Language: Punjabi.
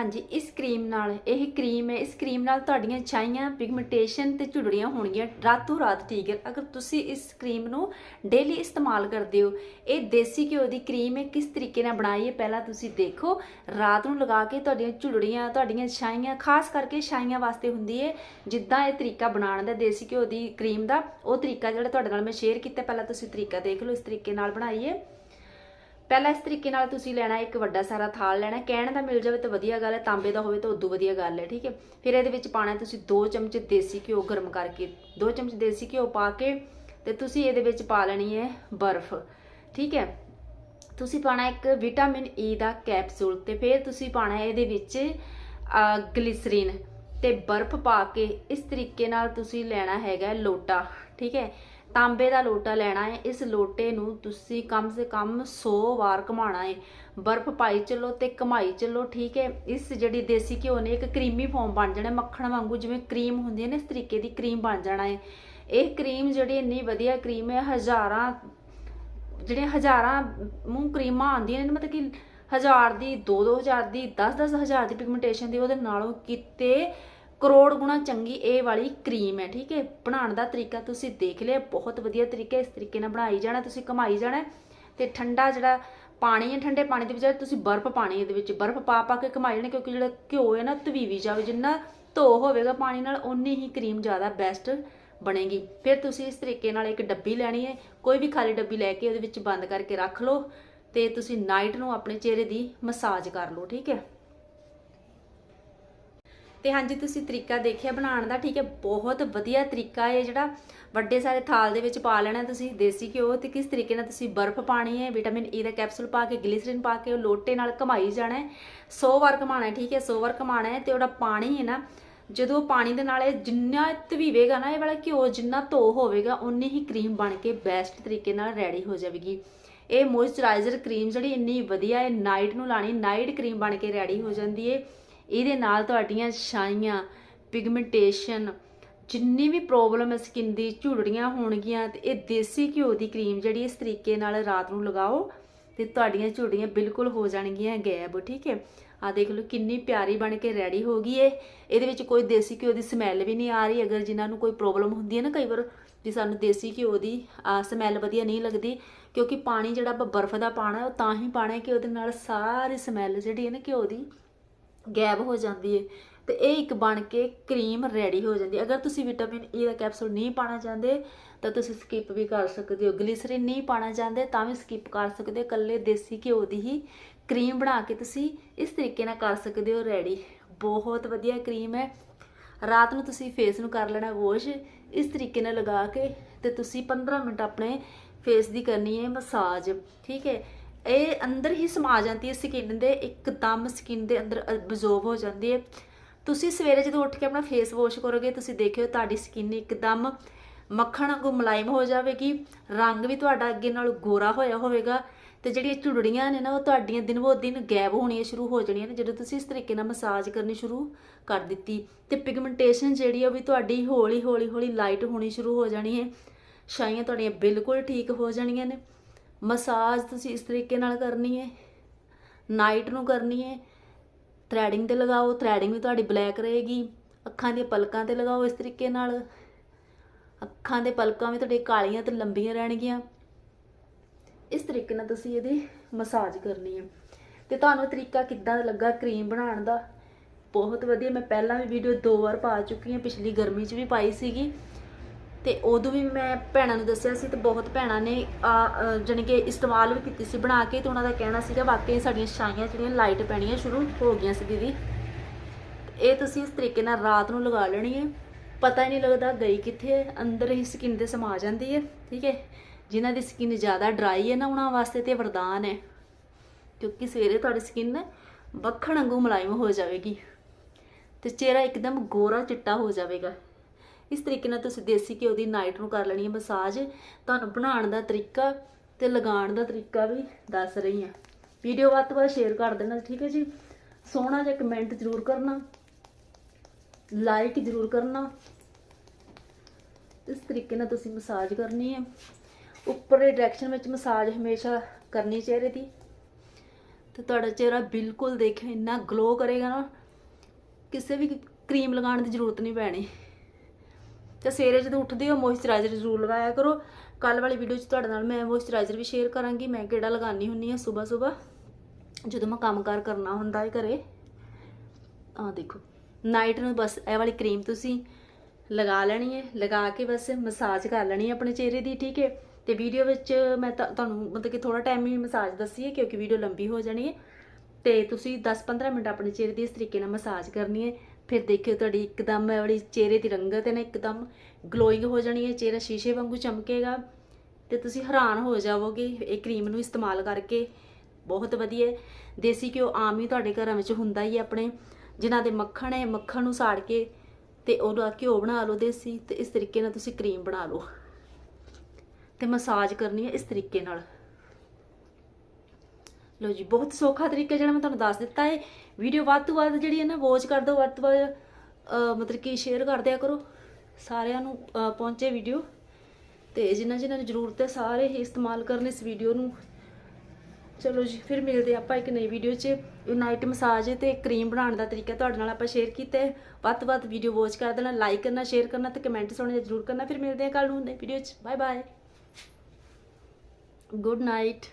ਹਾਂਜੀ, ਇਸ ਕਰੀਮ ਨਾਲ, ਇਹ ਕਰੀਮ ਹੈ, ਇਸ ਕਰੀਮ ਨਾਲ ਤੁਹਾਡੀਆਂ ਛਾਈਆਂ ਪਿਗਮੈਂਟੇਸ਼ਨ ਤੇ ਝੁਰੜੀਆਂ ਹੋਣਗੀਆਂ। ਰਾਤੋਂ ਰਾਤ ਠੀਕ ਹੈ। ਅਗਰ ਤੁਸੀਂ ਇਸ ਕਰੀਮ ਨੂੰ ਡੇਲੀ ਇਸਤੇਮਾਲ ਕਰਦੇ ਹੋ, ਇਹ ਦੇਸੀ ਘਿਓ ਦੀ ਕਰੀਮ ਹੈ, ਕਿਸ ਤਰੀਕੇ ਨਾਲ ਬਣਾਈ ਹੈ, ਪਹਿਲਾਂ ਤੁਸੀਂ ਦੇਖੋ। ਰਾਤ ਨੂੰ ਲਗਾ ਕੇ ਤੁਹਾਡੀਆਂ ਝੁਰੜੀਆਂ, ਤੁਹਾਡੀਆਂ ਛਾਈਆਂ, ਖਾਸ ਕਰਕੇ ਛਾਈਆਂ ਵਾਸਤੇ ਹੁੰਦੀ ਹੈ, ਜਿੱਦਾਂ ਇਹ ਤਰੀਕਾ ਬਣਾਉਣ ਦਾ, ਦੇਸੀ ਘਿਓ ਦੀ ਕਰੀਮ ਦਾ, ਉਹ ਤਰੀਕਾ ਜਿਹੜਾ ਤੁਹਾਡੇ ਨਾਲ ਮੈਂ ਸ਼ੇਅਰ ਕੀਤਾ, ਪਹਿਲਾਂ ਤੁਸੀਂ ਤਰੀਕਾ ਦੇਖ ਲਓ, ਇਸ ਤਰੀਕੇ ਨਾਲ ਬਣਾਈਏ ਪਹਿਲਾਂ ਇਸ ਤਰੀਕੇ ਨਾਲ ਤੁਸੀਂ ਲੈਣਾ ਇੱਕ ਵੱਡਾ ਸਾਰਾ ਥਾਲ ਲੈਣਾ, ਕਹਿਣ ਦਾ ਮਿਲ ਜਾਵੇ ਤਾਂ ਵਧੀਆ ਗੱਲ ਹੈ, ਤਾਂਬੇ ਦਾ ਹੋਵੇ ਤਾਂ ਉਦੋਂ ਵਧੀਆ ਗੱਲ ਹੈ, ਠੀਕ ਹੈ। ਫਿਰ ਇਹਦੇ ਵਿੱਚ ਪਾਣਾ ਤੁਸੀਂ 2 ਚਮਚ ਦੇਸੀ ਘਿਓ ਗਰਮ ਕਰਕੇ 2 ਚਮਚ ਦੇਸੀ ਘਿਓ ਪਾ ਕੇ ਤੇ ਤੁਸੀਂ ਇਹਦੇ ਵਿੱਚ ਪਾ ਲੈਣੀ ਹੈ ਬਰਫ਼, ਠੀਕ ਹੈ। ਤੁਸੀਂ ਪਾਣਾ ਇੱਕ ਵਿਟਾਮਿਨ ਈ ਦਾ ਕੈਪਸੂਲ ਤੇ ਫਿਰ ਤੁਸੀਂ ਪਾਣਾ ਇਹਦੇ ਵਿੱਚ ਗਲਿਸਰੀਨ ਤੇ ਬਰਫ਼ ਪਾ ਕੇ ਇਸ ਤਰੀਕੇ ਨਾਲ ਤੁਸੀਂ ਲੈਣਾ ਹੈਗਾ ਲੋਟਾ, ਠੀਕ ਹੈ। ਤਾਂਬੇ ਦਾ ਲੋਟਾ ਲੈਣਾ ਹੈ। ਇਸ ਲੋਟੇ ਨੂੰ ਤੁਸੀਂ ਕਮ ਸੇ ਕਮ 100 ਵਾਰ ਘੁਮਾਉਣਾ ਹੈ। ਬਰਫ਼ ਪਾਈ ਚੱਲੋ ਤੇ ਘਮਾਈ ਚੱਲੋ, ਠੀਕ ਹੈ। ਇਸ ਜਿਹੜੀ ਦੇਸੀ ਘਿਓ ਨੇ, ਇੱਕ ਕਰੀਮੀ ਫਾਰਮ ਬਣ ਜਾਣਾ ਮੱਖਣ ਵਾਂਗੂ ਜਿਵੇਂ ਕਰੀਮ ਹੁੰਦੀ ਹੈ ਨਾ, ਇਸ ਤਰੀਕੇ ਦੀ ਕਰੀਮ ਬਣ ਜਾਣਾ ਹੈ। ਇਹ ਕਰੀਮ ਜਿਹੜੀ ਇੰਨੀ ਵਧੀਆ ਕਰੀਮ ਹੈ, ਹਜ਼ਾਰਾਂ ਜਿਹੜੇ ਹਜ਼ਾਰਾਂ ਮੂੰਹ ਕਰੀਮਾਂ ਆਉਂਦੀਆਂ ਨੇ, ਮਤਲਬ ਕਿ ਹਜ਼ਾਰ ਦੀ 2-2000 ਦੀ 10-10 ਹਜ਼ਾਰ ਦੀ ਪਿਗਮੈਂਟੇਸ਼ਨ ਦੀ, ਉਹਦੇ ਨਾਲੋਂ ਕਿਤੇ ਕਰੋੜ ਗੁਣਾ ਚੰਗੀ ਇਹ ਵਾਲੀ ਕਰੀਮ ਹੈ, ਠੀਕ ਹੈ? ਬਣਾਉਣ ਦਾ ਤਰੀਕਾ ਤੁਸੀਂ ਦੇਖ ਲਿਆ, ਬਹੁਤ ਵਧੀਆ ਤਰੀਕਾ ਇਸ ਤਰੀਕੇ ਨਾਲ ਬਣਾਈ ਜਾਣਾ, ਤੁਸੀਂ ਕਮਾਈ ਜਾਣਾ ਤੇ ਠੰਡਾ ਜਿਹੜਾ ਪਾਣੀ ਹੈ, ਠੰਡੇ ਪਾਣੀ ਦੇ ਵਿੱਚ ਤੁਸੀਂ ਬਰਫ਼ ਪਾਣੀ ਇਹਦੇ ਵਿੱਚ, ਬਰਫ਼ ਪਾ ਪਾ ਕੇ ਕਮਾਈ ਜਾਣਾ ਕਿਉਂਕਿ ਜਿਹੜਾ ਘਿਓ ਹੈ ਨਾ, ਤਵੀਵੀ ਜਾਵੇ, ਜਿੰਨਾ ਧੋ ਹੋਵੇਗਾ ਪਾਣੀ ਨਾਲ ਉਨੀ ਹੀ ਕਰੀਮ ਜ਼ਿਆਦਾ ਬੈਸਟ ਬਣੇਗੀ। ਫਿਰ ਤੁਸੀਂ ਇਸ ਤਰੀਕੇ ਨਾਲ ਇੱਕ ਡੱਬੀ ਲੈਣੀ ਹੈ, ਕੋਈ ਵੀ ਖਾਲੀ ਡੱਬੀ ਲੈ ਕੇ ਉਹਦੇ ਵਿੱਚ ਬੰਦ ਕਰਕੇ ਰੱਖ ਲਓ ਤੇ ਤੁਸੀਂ ਨਾਈਟ ਨੂੰ ਆਪਣੇ ਚਿਹਰੇ ਦੀ ਮਸਾਜ ਕਰ ਲਓ, ਠੀਕ ਹੈ? ਤੇ ਹਾਂਜੀ, ਤੁਸੀਂ ਤਰੀਕਾ ਦੇਖਿਆ ਬਣਾਉਣ ਦਾ, ਠੀਕ ਹੈ, ਬਹੁਤ ਵਧੀਆ ਤਰੀਕਾ ਹੈ ਜਿਹੜਾ। ਵੱਡੇ ਸਾਰੇ ਥਾਲ ਦੇ ਵਿੱਚ ਪਾ ਲੈਣਾ ਤੁਸੀਂ, ਦੇਸੀ ਘਿਓ, ਤੇ ਕਿਸ ਤਰੀਕੇ ਨਾਲ ਤੁਸੀਂ ਬਰਫ਼ ਪਾਣੀ ਹੈ, ਵਿਟਾਮਿਨ ਈ ਦਾ ਕੈਪਸੂਲ ਪਾ ਕੇ, ਗਲਿਸਰੀਨ ਪਾ ਕੇ, ਉਹ ਲੋਟੇ ਨਾਲ ਘਮਾਈ ਜਾਣਾ ਹੈ। 100 ਵਾਰ ਘਮਾਣਾ ਹੈ, ਠੀਕ ਹੈ 100 ਵਾਰ ਘਮਾਣਾ ਹੈ, ਤੇ ਉਹਦਾ ਪਾਣੀ ਹੈ ਨਾ, ਜਦੋਂ ਪਾਣੀ ਦੇ ਨਾਲ ਇਹ ਜਿੰਨਾ ਧਵੀਵੇਗਾ ਨਾ, ਇਹ ਵਾਲਾ ਘਿਓ ਜਿੰਨਾ ਧੋ ਹੋਵੇਗਾ ਉਨੀ ਹੀ ਕਰੀਮ ਬਣ ਕੇ ਬੈਸਟ ਤਰੀਕੇ ਨਾਲ ਰੈਡੀ ਹੋ ਜਾਵੇਗੀ। ਇਹ ਮੋਇਸਚਰਾਈਜ਼ਰ ਕਰੀਮ ਜਿਹੜੀ ਇੰਨੀ ਵਧੀਆ ਹੈ ਨਾਈਟ ਨੂੰ ਲਾਣੀ ਨਾਈਟ ਕਰੀਮ ਬਣ ਕੇ ਰੈਡੀ ਹੋ ਜਾਂਦੀ ਹੈ। ਇਹਦੇ ਨਾਲ ਤੁਹਾਡੀਆਂ ਛਾਈਆਂ ਪਿਗਮੈਂਟੇਸ਼ਨ ਜਿੰਨੀ ਵੀ ਪ੍ਰੋਬਲਮ ਹੈ ਸਕਿਨ ਦੀ, ਝੁਰੜੀਆਂ ਹੋਣਗੀਆਂ ਤੇ ਇਹ ਦੇਸੀ ਘਿਓ ਦੀ ਕਰੀਮ ਜਿਹੜੀ ਇਸ ਤਰੀਕੇ ਨਾਲ ਰਾਤ ਨੂੰ ਲਗਾਓ ਤੇ ਤੁਹਾਡੀਆਂ ਝੁਰੜੀਆਂ ਬਿਲਕੁਲ ਹੋ ਜਾਣਗੀਆਂ ਗਾਇਬ, ਠੀਕ ਹੈ? ਆ ਦੇਖ ਲਓ ਕਿੰਨੀ ਪਿਆਰੀ ਬਣ ਕੇ ਰੈਡੀ ਹੋ ਗਈ ਏ ਇਹਦੇ ਵਿੱਚ ਕੋਈ ਦੇਸੀ ਘਿਓ ਦੀ ਸਮੈਲ ਵੀ ਨਹੀਂ ਆ ਰਹੀ। ਅਗਰ ਜਿਨ੍ਹਾਂ ਨੂੰ ਕੋਈ ਪ੍ਰੋਬਲਮ ਹੁੰਦੀ ਹੈ ਨਾ ਕਈ ਵਾਰ ਵੀ ਸਾਨੂੰ ਦੇਸੀ ਘਿਓ ਦੀ ਸਮੈਲ ਵਧੀਆ ਨਹੀਂ ਲੱਗਦੀ, ਕਿਉਂਕਿ ਪਾਣੀ ਜਿਹੜਾ ਆਪਾਂ ਬਰਫ਼ ਦਾ ਪਾਣਾ ਉਹ ਤਾਂ ਹੀ ਪਾਣਾ ਕਿ ਉਹਦੇ ਨਾਲ ਸਾਰੀ ਸਮੈਲ ਜਿਹੜੀ ਹੈ ਨਾ ਘਿਓ ਦੀ ਗਾਇਬ ਹੋ ਜਾਂਦੀ ਹੈ ਤੇ ਇਹ ਇੱਕ ਬਣ ਕੇ ਕਰੀਮ ਰੈਡੀ ਹੋ ਜਾਂਦੀ ਅਗਰ ਤੁਸੀਂ ਵਿਟਾਮਿਨ ਈ ਦਾ ਕੈਪਸੂਲ ਨਹੀਂ ਪਾਣਾ ਚਾਹੁੰਦੇ, ਤਾਂ ਤੁਸੀਂ ਸਕਿਪ ਵੀ ਕਰ ਸਕਦੇ ਹੋ। ਗਲਿਸਰੀਨ ਨਹੀਂ ਪਾਣਾ ਚਾਹੁੰਦੇ, ਤਾਂ ਵੀ ਸਕਿਪ ਕਰ ਸਕਦੇ ਹੋ। ਇਕੱਲੇ ਦੇਸੀ ਘਿਓ ਦੀ ਹੀ ਕਰੀਮ ਬਣਾ ਕੇ ਤੁਸੀਂ ਇਸ ਤਰੀਕੇ ਨਾਲ ਕਰ ਸਕਦੇ ਹੋ ਰੈਡੀ। ਬਹੁਤ ਵਧੀਆ ਕਰੀਮ ਹੈ ਰਾਤ ਨੂੰ ਤੁਸੀਂ ਫੇਸ ਨੂੰ ਕਰ ਲੈਣਾ ਵਾਸ਼ ਇਸ ਤਰੀਕੇ ਨਾਲ ਲਗਾ ਕੇ ਤੇ ਤੁਸੀਂ 15 ਮਿੰਟ ਆਪਣੇ ਫੇਸ ਦੀ ਕਰਨੀ ਹੈ ਮਸਾਜ। ਠੀਕ ਹੈ ਇਹ ਅੰਦਰ ਹੀ ਸਮਾ ਜਾਂਦੀ ਹੈ ਸਕਿਨ ਦੇ, ਇੱਕਦਮ ਸਕਿਨ ਦੇ ਅੰਦਰ ਅਬਜ਼ੋਰਬ ਹੋ ਜਾਂਦੀ ਹੈ। ਤੁਸੀਂ ਸਵੇਰੇ ਜਦੋਂ ਉੱਠ ਕੇ ਆਪਣਾ ਫੇਸ ਵਾਸ਼ ਕਰੋਗੇ, ਤੁਸੀਂ ਦੇਖਿਓ ਤੁਹਾਡੀ ਸਕਿਨ ਇੱਕਦਮ ਮੱਖਣ ਵਾਂਗੂ ਮੁਲਾਇਮ ਹੋ ਜਾਵੇਗੀ। ਰੰਗ ਵੀ ਤੁਹਾਡਾ ਅੱਗੇ ਨਾਲ ਗੋਰਾ ਹੋਇਆ ਹੋਵੇਗਾ ਤੇ ਜਿਹੜੀਆਂ ਝੁਰੜੀਆਂ ਨੇ ਨਾ, ਉਹ ਤੁਹਾਡੀਆਂ ਦਿਨ ਬੋ ਦਿਨ ਗਾਇਬ ਹੋਣੀਆਂ ਸ਼ੁਰੂ ਹੋ ਜਾਣੀਆਂ ਨੇ, ਜਦੋਂ ਤੁਸੀਂ ਇਸ ਤਰੀਕੇ ਨਾਲ ਮਸਾਜ ਕਰਨੀ ਸ਼ੁਰੂ ਕਰ ਦਿੱਤੀ। ਤੇ ਪਿਗਮੈਂਟੇਸ਼ਨ ਜਿਹੜੀ ਉਹ ਵੀ ਤੁਹਾਡੀ ਹੌਲੀ ਹੌਲੀ ਹੌਲੀ ਲਾਈਟ ਹੋਣੀ ਸ਼ੁਰੂ ਹੋ ਜਾਣੀ ਹੈ। ਛਾਈਆਂ ਤੁਹਾਡੀਆਂ ਬਿਲਕੁਲ ਠੀਕ ਹੋ ਜਾਣੀਆਂ ਨੇ। ਮਸਾਜ ਤੁਸੀਂ ਇਸ ਤਰੀਕੇ ਨਾਲ ਕਰਨੀ ਹੈ ਨਾਈਟ ਨੂੰ ਕਰਨੀ ਹੈ ਥ੍ਰੈਡਿੰਗ ਤੇ ਲਗਾਓ ਥ੍ਰੈਡਿੰਗ ਵੀ ਤੁਹਾਡੀ ਬਲੈਕ ਰਹੇਗੀ, ਅੱਖਾਂ ਦੀਆਂ ਪਲਕਾਂ ਤੇ ਲਗਾਓ ਇਸ ਤਰੀਕੇ ਨਾਲ, ਅੱਖਾਂ ਦੇ ਪਲਕਾਂ ਵੀ ਤੁਹਾਡੇ ਕਾਲੀਆਂ ਤੇ ਲੰਬੀਆਂ ਰਹਿਣਗੀਆਂ। ਇਸ ਤਰੀਕੇ ਨਾਲ ਤੁਸੀਂ ਇਹਦੀ ਮਸਾਜ ਕਰਨੀ ਹੈ ਤੇ ਤੁਹਾਨੂੰ ਤਰੀਕਾ ਕਿੱਦਾਂ ਲੱਗਾ ਕਰੀਮ ਬਣਾਉਣ ਦਾ? ਬਹੁਤ ਵਧੀਆ, ਮੈਂ ਪਹਿਲਾਂ ਵੀ ਵੀਡੀਓ ਦੋ ਵਾਰ ਪਾ ਚੁੱਕੀ ਹਾਂ ਪਿਛਲੀ ਗਰਮੀ 'ਚ ਵੀ ਪਾਈ ਸੀਗੀ। ਤੇ ਉਦੋਂ ਵੀ ਮੈਂ ਭੈਣਾਂ ਨੂੰ ਦੱਸਿਆ ਸੀ ਤੇ ਬਹੁਤ ਭੈਣਾਂ ਨੇ ਜਾਣੀ ਕਿ ਇਸਤੇਮਾਲ ਵੀ ਕੀਤੀ ਸੀ ਬਣਾ ਕੇ ਤੇ ਉਹਨਾਂ ਦਾ ਕਹਿਣਾ ਸੀਗਾ, ਵਾਕਈ ਸਾਡੀਆਂ ਛਾਈਆਂ ਜਿਹੜੀਆਂ ਲਾਈਟ ਪੈਣੀਆਂ ਸ਼ੁਰੂ ਹੋ ਗਈਆਂ ਸੀ ਦੀਦੀ। ਇਹ ਤੁਸੀਂ ਇਸ ਤਰੀਕੇ ਨਾਲ ਰਾਤ ਨੂੰ ਲਗਾ ਲੈਣੀ ਹੈ। ਪਤਾ ਹੀ ਨਹੀਂ ਲੱਗਦਾ ਗਈ ਕਿੱਥੇ ਹੈ, ਅੰਦਰ ਹੀ ਸਕਿਨ ਦੇ ਸਮਾ ਜਾਂਦੀ ਹੈ, ਠੀਕ ਹੈ। ਜਿਨ੍ਹਾਂ ਦੀ ਸਕਿਨ ਜ਼ਿਆਦਾ ਡਰਾਈ ਹੈ ਨਾ, ਉਹਨਾਂ ਵਾਸਤੇ ਤੇ ਵਰਦਾਨ ਹੈ। ਕਿਉਂਕਿ ਸਵੇਰੇ ਤੁਹਾਡੀ ਸਕਿਨ ਵੱਖਣ ਵਾਂਗੂ ਮੁਲਾਇਮ ਹੋ ਜਾਵੇਗੀ ਤੇ ਚਿਹਰਾ ਇੱਕਦਮ ਗੋਰਾ ਚਿੱਟਾ ਹੋ ਜਾਵੇਗਾ। ਇਸ ਤਰੀਕੇ ਨਾਲ ਤੁਸੀਂ ਦੇਸੀ ਘਿਓ ਦੀ ਨਾਈਟ ਨੂੰ ਕਰ ਲੈਣੀ ਹੈ ਮਸਾਜ ਤੁਹਾਨੂੰ ਬਣਾਉਣ ਦਾ ਤਰੀਕਾ ਤੇ ਲਗਾਉਣ ਦਾ ਤਰੀਕਾ ਵੀ ਦੱਸ ਰਹੀ ਹਾਂ। ਵੀਡੀਓ ਵੱਧ ਤੋਂ ਵੱਧ ਸ਼ੇਅਰ ਕਰ ਦੇਣਾ, ਠੀਕ ਹੈ ਜੀ? ਸੋਹਣਾ ਜਿਹਾ ਕਮੈਂਟ ਜ਼ਰੂਰ ਕਰਨਾ। ਲਾਈਕ ਜ਼ਰੂਰ ਕਰਨਾ। ਇਸ ਤਰੀਕੇ ਨਾਲ ਤੁਸੀਂ ਮਸਾਜ ਕਰਨੀ ਹੈ। ਉੱਪਰਲੇ ਡਾਇਰੈਕਸ਼ਨ ਵਿੱਚ ਮਸਾਜ ਹਮੇਸ਼ਾ ਕਰਨੀ ਚਿਹਰੇ ਦੀ ਤੇ ਤੁਹਾਡਾ ਚਿਹਰਾ ਬਿਲਕੁਲ ਦੇਖੇ ਇੰਨਾ ਗਲੋ ਕਰੇਗਾ ਨਾ। ਕਿਸੇ ਵੀ ਕਰੀਮ ਲਗਾਉਣ ਦੀ ਜ਼ਰੂਰਤ ਨਹੀਂ ਪੈਣੀ। ਤੇ ਸਵੇਰੇ ਜਦੋਂ ਉੱਠਦੇ ਹੋ ਮੋਇਸਚਰਾਈਜ਼ਰ ਜ਼ਰੂਰ ਲਗਾਇਆ ਕਰੋ। ਕੱਲ ਵਾਲੀ ਵੀਡੀਓ 'ਚ ਤੁਹਾਡੇ ਨਾਲ ਮੈਂ ਮੋਇਸਚਰਾਈਜ਼ਰ ਵੀ ਸ਼ੇਅਰ ਕਰਾਂਗੀ। ਮੈਂ ਕਿਹੜਾ ਲਗਾਉਣੀ ਹੁੰਨੀ ਆ ਸਵੇਰ ਸਵੇਰ? ਜਦੋਂ ਮੈਂ ਕੰਮਕਾਰ ਕਰਨਾ ਹੁੰਦਾ ਹੈ ਘਰੇ। ਆ ਦੇਖੋ ਨਾਈਟ ਨੂੰ ਬਸ ਇਹ ਵਾਲੀ ਕਰੀਮ ਤੁਸੀਂ ਲਗਾ ਲੈਣੀ ਹੈ। ਲਗਾ ਕੇ ਬਸ ਮਸਾਜ ਕਰ ਲੈਣੀ ਹੈ ਆਪਣੇ ਚਿਹਰੇ ਦੀ, ਠੀਕ ਹੈ? ਤੇ ਵੀਡੀਓ ਵਿੱਚ ਮੈਂ ਤਾਂ- ਤੁਹਾਨੂੰ ਮਤਲਬ ਕਿ ਥੋੜਾ ਟਾਈਮ ਹੀ ਮਸਾਜ ਦੱਸੀ ਹੈ ਕਿਉਂਕਿ ਵੀਡੀਓ ਲੰਬੀ ਹੋ ਜਾਣੀ ਹੈ। ਤੇ ਤੁਸੀਂ 10-15 ਮਿੰਟ ਆਪਣੇ ਚਿਹਰੇ ਦੀ ਇਸ ਤਰੀਕੇ ਨਾਲ ਮਸਾਜ ਕਰਨੀ ਹੈ। ਫਿਰ ਦੇਖਿਓ ਤੁਹਾਡੀ ਇੱਕਦਮ ਵਾਲੀ ਚਿਹਰੇ ਦੀ ਰੰਗਤ ਹੈ ਨਾ, ਇੱਕਦਮ ਗਲੋਇੰਗ ਹੋ ਜਾਣੀ ਹੈ, ਚਿਹਰਾ ਸ਼ੀਸ਼ੇ ਵਾਂਗੂ ਚਮਕੇਗਾ ਤੇ ਤੁਸੀਂ ਹੈਰਾਨ ਹੋ ਜਾਵੋਗੇ, ਇਹ ਕਰੀਮ ਨੂੰ ਇਸਤੇਮਾਲ ਕਰਕੇ। ਬਹੁਤ ਵਧੀਆ ਦੇਸੀ ਘਿਓ ਆਮ ਹੀ ਤੁਹਾਡੇ ਘਰਾਂ ਵਿੱਚ ਹੁੰਦਾ ਹੀ ਹੈ ਆਪਣੇ, ਜਿਨ੍ਹਾਂ ਦੇ ਮੱਖਣ ਹੈ, ਮੱਖਣ ਨੂੰ ਸਾੜ ਕੇ ਤੇ ਉਹਦਾ ਘਿਓ ਬਣਾ ਲਓ ਦੇਸੀ ਤੇ ਇਸ ਤਰੀਕੇ ਨਾਲ ਤੁਸੀਂ ਕਰੀਮ ਬਣਾ ਲਓ। ਤੇ ਮਸਾਜ ਕਰਨੀ ਹੈ ਇਸ ਤਰੀਕੇ ਨਾਲ। ਲੋ ਜੀ, ਬਹੁਤ ਸੌਖਾ ਤਰੀਕਾ ਜਿਹੜਾ ਮੈਂ ਤੁਹਾਨੂੰ ਦੱਸ ਦਿੱਤਾ ਹੈ। ਵੀਡੀਓ ਵੱਧ ਤੋਂ ਵੱਧ ਜਿਹੜੀ ਹੈ ਨਾ ਵਾਚ ਕਰ ਦਿਓ, ਵੱਧ ਤੋਂ ਵੱਧ ਮਤਲਬ ਕਿ ਸ਼ੇਅਰ ਕਰ ਦਿਆ ਕਰੋ। ਸਾਰਿਆਂ ਨੂੰ ਪਹੁੰਚੇ ਵੀਡੀਓ ਤੇ ਜਿਨ੍ਹਾਂ ਜਿਨ੍ਹਾਂ ਨੂੰ ਜ਼ਰੂਰਤ ਹੈ, ਸਾਰੇ ਹੀ ਇਸਤੇਮਾਲ ਕਰਨ ਇਸ ਵੀਡੀਓ ਨੂੰ। ਚਲੋ ਜੀ, ਫਿਰ ਮਿਲਦੇ ਆਪਾਂ ਇੱਕ ਨਈ ਵੀਡੀਓ 'ਚ। ਨਾਈਟ ਮਸਾਜ ਤੇ ਕਰੀਮ ਬਣਾਉਣ ਦਾ ਤਰੀਕਾ ਤੁਹਾਡੇ ਨਾਲ ਆਪਾਂ ਸ਼ੇਅਰ ਕੀਤਾ ਹੈ। ਵੱਧ ਤੋਂ ਵੱਧ ਵੀਡੀਓ ਵਾਚ ਕਰ ਦੇਣਾ ਲਾਈਕ ਕਰਨਾ ਸ਼ੇਅਰ ਕਰਨਾ ਤੇ ਕਮੈਂਟ ਸੁਣਨਾ ਜ਼ਰੂਰ ਕਰਨਾ। ਫਿਰ ਮਿਲਦੇ ਹਾਂ ਕੱਲ ਨੂੰ ਨਈ ਵੀਡੀਓ 'ਚ। Bye bye good night